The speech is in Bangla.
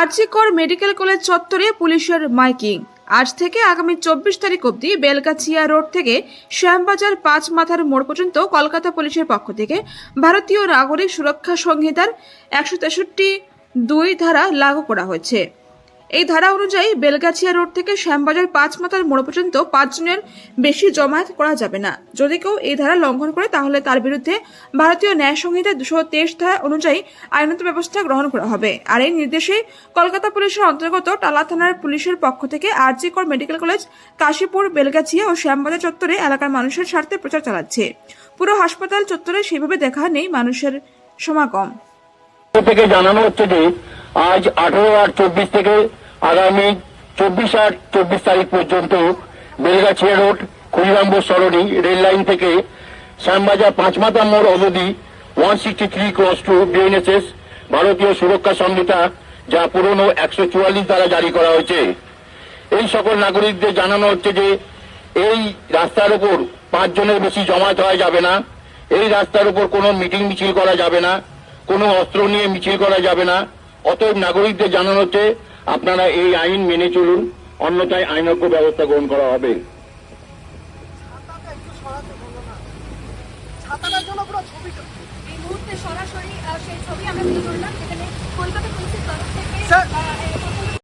আরজিকর মেডিকেল কলেজ চত্বরে পুলিশের মাইকিং। আজ থেকে আগামী চব্বিশ তারিখ অবধি বেলগাছিয়া রোড থেকে শ্যামবাজার পাঁচ মাথার মোড় পর্যন্ত কলকাতা পুলিশের পক্ষ থেকে ভারতীয় নাগরিক সুরক্ষা সংহিতার একশো তেষট্টি দুই ধারা লাগু করা হয়েছে। এই ধারা অনুযায়ী বেলগাছিয়া রোড থেকে শ্যামবাজার পাঁচ মাথার মোড় পর্যন্ত পাঁচজনের বেশি জমায়েত করা যাবে না। যদি কেউ এই ধারা লঙ্ঘন করে, তাহলে তার বিরুদ্ধে ভারতীয় ন্যায় সংহিতা দুশো তেইশ ধারা অনুযায়ী আইনত ব্যবস্থা গ্রহণ করা হবে। আর এই নির্দেশে কলকাতা পুলিশের অন্তর্গত টালা থানার পুলিশের পক্ষ থেকে RG Kar medical college, Kashipur, Belgachia ও শ্যামবাজার চত্বরে এলাকার মানুষের স্বার্থে প্রচার চালাচ্ছে। পুরো হাসপাতাল চত্বরে সেভাবে দেখা নেই মানুষের সমাগম। থেকে জানানো হচ্ছে যে আজ আঠারো আট চব্বিশ থেকে আগামী চব্বিশ আট, চব্বিশ তারিখ পর্যন্ত Belgachhia road Kshudirampur Sarani rail line থেকে শ্যামবাজার পাঁচমাথা মোড় অবধি one sixty three cross two BNSS Bharatiya Suraksha Sanhita যা পুরনো একশো চুয়াল্লিশ দ্বারা জারি করা হয়েছে। এই সকল নাগরিকদের জানানো হচ্ছে যে এই রাস্তার উপর পাঁচজনের বেশি জমায়েত হওয়া যাবে না। এই রাস্তার উপর কোনো মিটিং মিছিল করা যাবে না, কোনো অস্ত্র নিয়ে মিছিল করা যাবে না। অতএব নাগরিকদের জানানো হচ্ছে আপনারা এই আইন মেনে চলুন অন্যথায় আইনজ্ঞ ব্যবস্থা গ্রহণ করা হবে। ছাতাটা একটু সরাতে বলো না। ছাতাটার জন্য পুরো ছবিটা এই মুহূর্তে সরাসরি সেই ছবি আমরা তুলে ধরলাম যেখানে কলকাতা